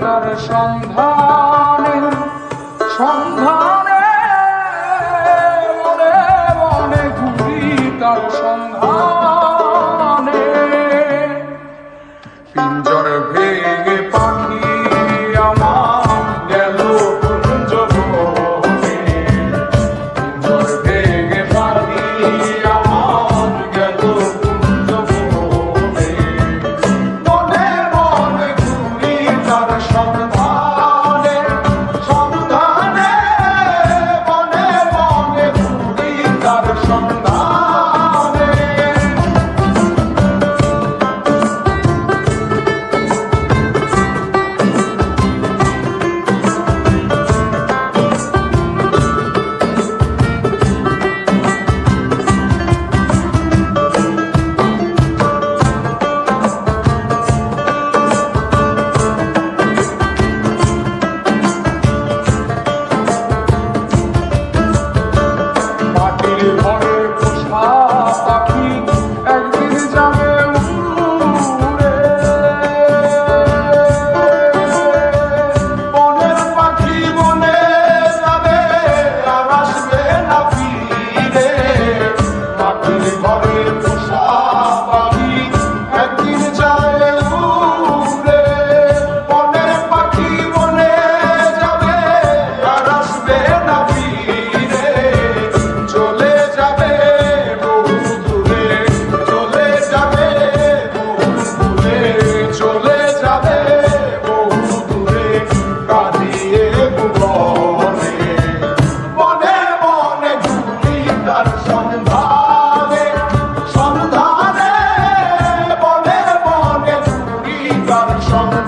তার সন্ধানে সন্ধানে মনে মনে ঘুরি তার সন্ধানে। পিঞ্জ driving stronger.